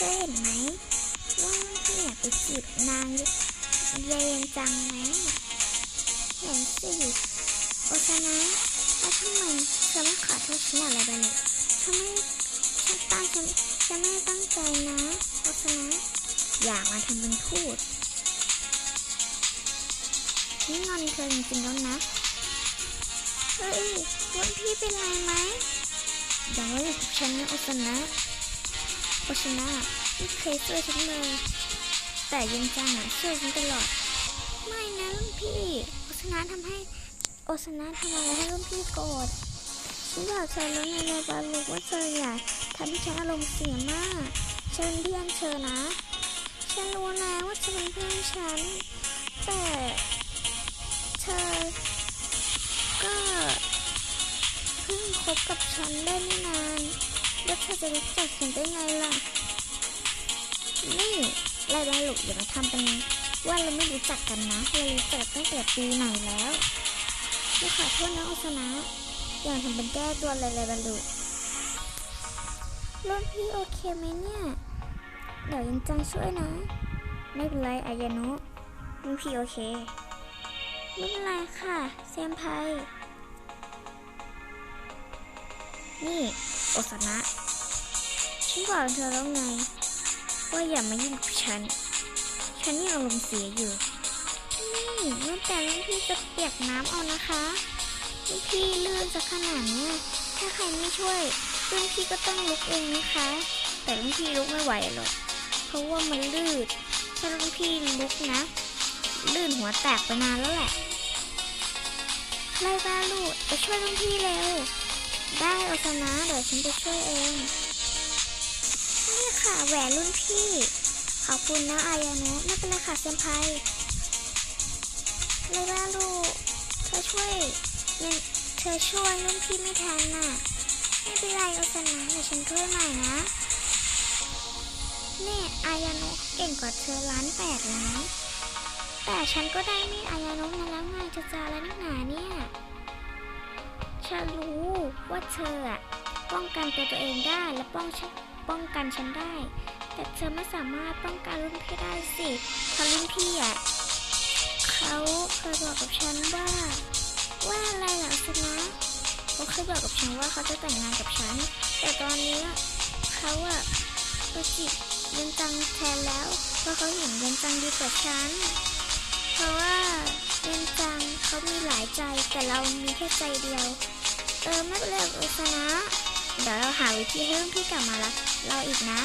เคยเห็นไหมว่าพี่อยากไปจีบนางเย็นจังไหมเห็นสิโอชนะแล้วทำไมเธอไม่ขอโทษฉันอะไรไปเลยฉันไม่ฉันตั้งฉันฉันไม่ตั้งใจนะโอชนะอยากมาทำเป็นพูดนี่งอนเธอจริงๆแล้วนะ เฮ้ยรุ่นพี่เป็นไรไหมอย่ามาเล่นกับฉันนะโอชนะ โอชนะไม่เคยช่วยฉันเลยแต่ยังจังอะช่วยฉันตลอด ไม่นะรุ่นพี่โอชนะทำให้โอชนะทำอะไรให้รุ่นพี่โกรธฉันบอกเธอแล้วไงเลยบาลูกว่าเธออย่าทำให้ฉันอารมณ์เสียมากฉันเป็นเพื่อนเธอนะ ฉันรู้นะว่าเธอเป็นเพื่อนฉัน แต่เธอก็เพิ่งคบกับฉันได้ไม่นาน แล้วเธอจะรู้จักฉันได้ไงล่ะ นี่ไรบาลุกอย่ามาทำเป็นว่าเราไม่รู้จักกันนะเรารู้จักตั้งแต่ปีไหนแล้วไม่ขอโทษนะโอสนะอย่าทำเป็นแก้ตัวเลยไรบาลุรุ่นพี่โอเคไหมเนี่ย เดี๋ยวยังจังช่วยนะ ไม่เป็นไรอายานุรุ่นพี่โอเค ไม่เป็นไรค่ะเซมไพนี่ อสนะฉันบอกเธอแล้วไง ว่าอย่ามายุ่งกับฉัน ฉันยังอารมณ์เสียอยู่ นี่เมื่อแต่รุ่นพี่จะเปียกน้ำเอานะคะรุ่นพี่ลื่นสักขนาดเนี้ยถ้าใครไม่ช่วยรุ่นพี่ก็ต้องลุกเองนะคะ แต่รุ่นพี่ลุกไม่ไหวหรอก เพราะว่ามันลื่น ถ้ารุ่นพี่ลุกนะ ลื่นหัวแตกไปนานแล้วแหละไล่บ้าลูกไปช่วยรุ่นพี่เร็ว ได้โอซานะเดี๋ยวฉันจะช่วยเอง นี่ค่ะแหวนรุ่นพี่ ขอบคุณนะอายานุไม่เป็นไรค่ะเซมไพไล่บ้าลูกเธอช่วยยังเธอช่วยรุ่นพี่ไม่ทันน่ะ ไม่เป็นไรโอซานะเดี๋ยวฉันช่วยใหม่นะนี่อายานุเก่งกว่าเธอล้านแปดเลยนแต่ฉันก็ได้มีดอายานุมาแล้วไงจะจาอะไรนักหนาเนี่ย ฉันรู้ ว่าเธออะป้องกันตัวตัวเองได้และป้องป้องกันฉันได้ แต่เธอไม่สามารถป้องกันรุ่นพี่ได้สิเพราะรุ่นพี่อะเขาเคยบอกกับฉันว่า ว่าอะไรเหรอสินะเขาเคยบอกกับฉันว่าเขาจะแต่งงานกับฉัน แต่ตอนนี้เขาอะไปจีบยันจังแทนแล้วเพราะเขาเห็นเยันจังดีกว่าฉัน เพราะว่าเยันจังเขามีหลายใจแต่เรามีแค่ใจเดียว เออไม่เป็นไรหรอกเออชนะ เดี๋ยวเราหาวิธีให้รุ่นพี่กลับมารักเราอีกนะ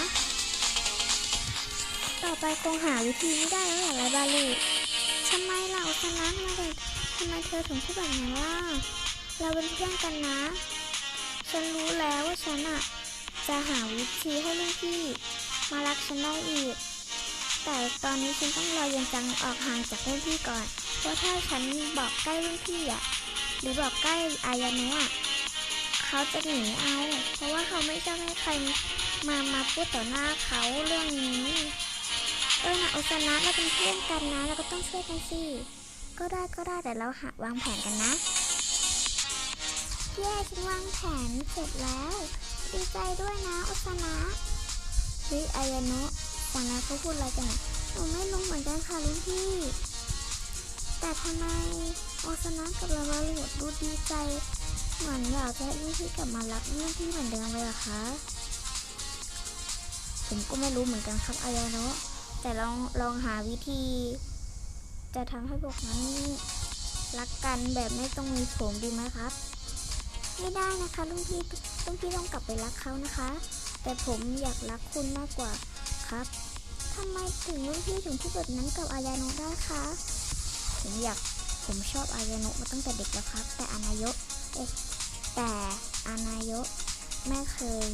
ต่อไปคงหาวิธีไม่ได้แล้วแหละบาลูทำไมล่ะโอชนะทำไมถึงทำไมเธอถึงพูดแบบนั้นล่ะเราเป็นเพื่อนกันนะ ฉันรู้แล้วว่าฉันอะจะหาวิธีให้รุ่นพี่ มารักฉันได้อีก แต่ตอนนี้ฉันต้องรอเยันจังออกห่างจากรุ่นพี่ก่อน เพราะถ้าฉันบอกใกล้รุ่นพี่อะ หรือบอกใกล้อายานุอะเขาจะหนีเอา เพราะว่าเขาไม่ชอบให้ใครมามาพูดต่อหน้าเขาเรื่องนี้ เออนะโอซานะเราเป็นเพื่อนกันนะเราก็ต้องช่วยกันสิก็ได้ก็ได้แต่เราหาวางแผนกันนะเย้ฉันวางแผนเสร็จแล้ว ดีใจด้วยนะโอซานะเฮ้ยอายานุฟังแล้วเขาพูดอะไรกันอะหนูไม่รู้เหมือนกันค่ะรุ่นพี่ แต่ทำไม โอซานะกับลาวาโหลดดูดีใจเหมือนอยากจะให้รุ่นพี่กลับมารักรุ่นพี่เหมือนเดิมเลยเหรอคะผมก็ไม่รู้เหมือนกันครับอายานุแต่ลองลองหาวิธี จะทำให้พวกนั้นรักกันแบบไม่ต้องมีผมดีไหมครับ ไม่ได้นะคะรุ่นพี่รุ่นพี่ต้องกลับไปรักเขานะคะ แต่ผมอยากรักคุณมากกว่าครับทำไมถึงรุ่นพี่ถึงพูดแบบนั้นกับอายานุได้คะผมอยาก ผมชอบอายานุมาตั้งแต่เด็กแล้วครับ แต่อานายกเอ๊ะแต่อานายกไม่เคย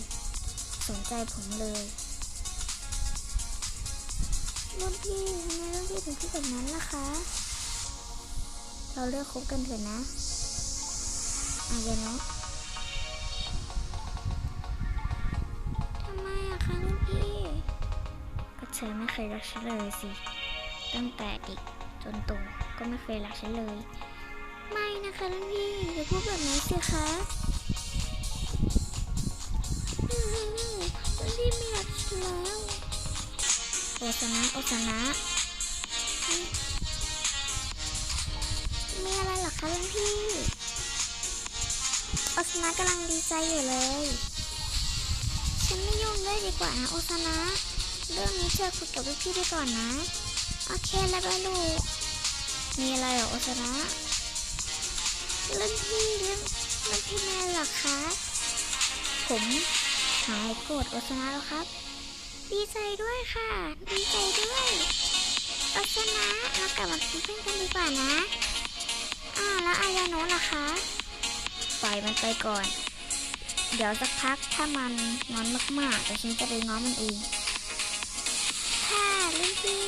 สนใจผมเลยรุ่นพี่ทำไมรุ่นพี่ถึงพูดแบบนั้นล่ะคะ เราเลิกคบกันเถอะนะอายานุทำไมอะคะรุ่นพี่ก็เธอไม่เคยรักฉันเลยสิ ตั้งแต่เด็กจนโต ก็ไม่เคยรักฉันเลย ไม่นะคะรุ่นพี่อย่าพูดแบบนั้นสิคะอืมรุ่นพี่ไม่รักฉันแล้วโอซานะโอซานะอืมมีอะไรเหรอคะรุ่นพี่โอซานะกำลังดีใจอยู่เลย ฉันไม่ยุ่งด้วยดีกว่านะโอซานะเรื่องนี้เธอคุยกับรุ่นพี่ไปก่อนนะ โอเคแล้วก็ลูก มีอะไรหรอโอซานะรุ่นพี่เรื่องรุ่นพี่แม่หรอคะ ผมหายโกรธโอซานะแล้วครับ ดีใจด้วยค่ะ ดีใจด้วยโอซานะเรากลับมาเป็นเพื่อนกันดีกว่านะอ้าวแล้วอายาโนะล่ะคะ ปล่อยมันไปก่อน เดี๋ยวสักพักถ้ามันงอนมากๆเดี๋ยวฉันจะไปง้อมันเองค่ะรุ่นพี่